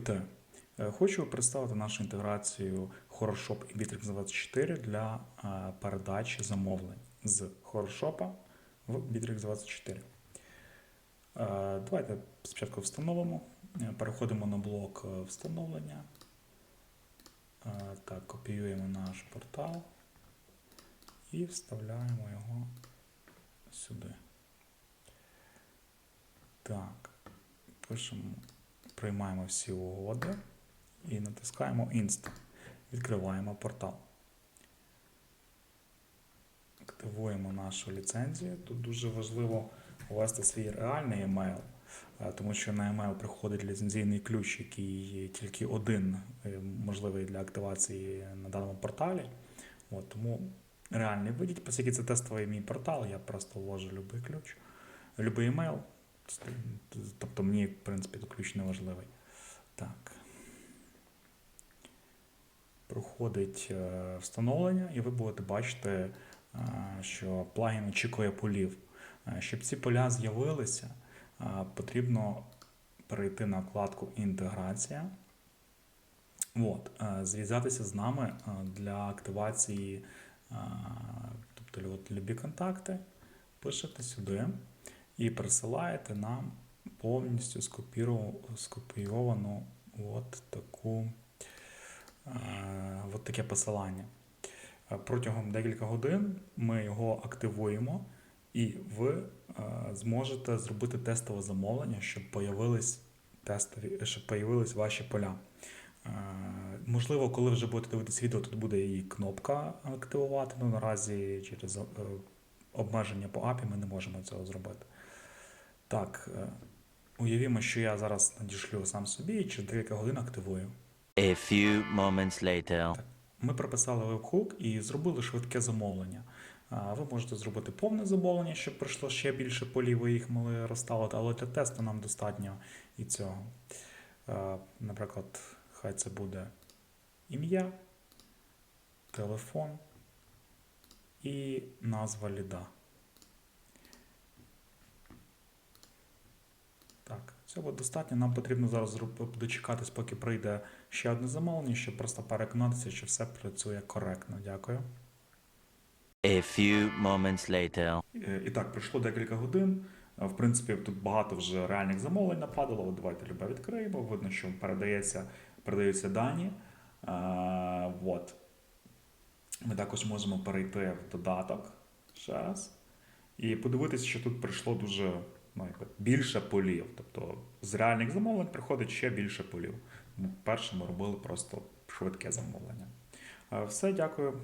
Вітаю! Е, Хочу представити нашу інтеграцію Horrorshop і Bittrex 24 для е, передачі замовлень з Horrorshop в Bittrex 24. Е, Давайте спочатку встановимо. Переходимо на блок встановлення. Так, копіюємо наш портал і вставляємо його сюди. Так, пишемо, приймаємо всі угоди і натискаємо Insta. Відкриваємо портал. Активуємо нашу ліцензію. Тут дуже важливо ввести свій реальний емейл, е, тому що на емейл приходить ліцензійний ключ, який тільки один е, можливий для активації на даному порталі. От, тому реальний введіть, оскільки це тестовий мій портал, я просто ввожу будь-який ключ, будь-який емейл. Тобто мені, в принципі, тут ключ не важливий. Так. Проходить е, встановлення, і ви будете бачити, е, що плагін очікує полів. Е, Щоб ці поля з'явилися, потрібно перейти на вкладку Інтеграція. От, зв'язатися з нами для активації, тобто любі контакти, пишете сюди і присилаєте нам повністю скопійовану от таку, е, от таке посилання. Е, Протягом декілька годин ми його активуємо, і ви е, зможете зробити тестове замовлення, щоб появились тестові, щоб появились ваші поля. Можливо, коли вже будете дивитися відео, тут буде і кнопка активувати. Ну, наразі через обмеження по API ми не можемо цього зробити. Так, е, уявімо, що я зараз надішлю сам собі і через декілька годин активую. A few moments later. Ми прописали веб-хук і зробили швидке замовлення. Ви можете зробити повне замовлення, щоб прийшло ще більше полів, ви їх могли розставити, але для тесту нам достатньо і цього. Наприклад, хай це буде ім'я, телефон і назва ліда. Так, цього достатньо. Нам потрібно зараз дочекатись, поки прийде ще одне замовлення, щоб просто переконатися, що все працює коректно. Дякую. A few moments later. Е, І так, пройшло декілька годин. Е, В принципі, тут багато вже реальних замовлень нападало. От давайте любе відкриємо. Видно, що передається, передаються дані. Е, от. Ми також можемо перейти в додаток ще раз. І подивитися, що тут прийшло дуже ну, якби, більше полів. Тобто з реальних замовлень приходить ще більше полів. Перше ми робили просто швидке замовлення. Е, Все, дякую.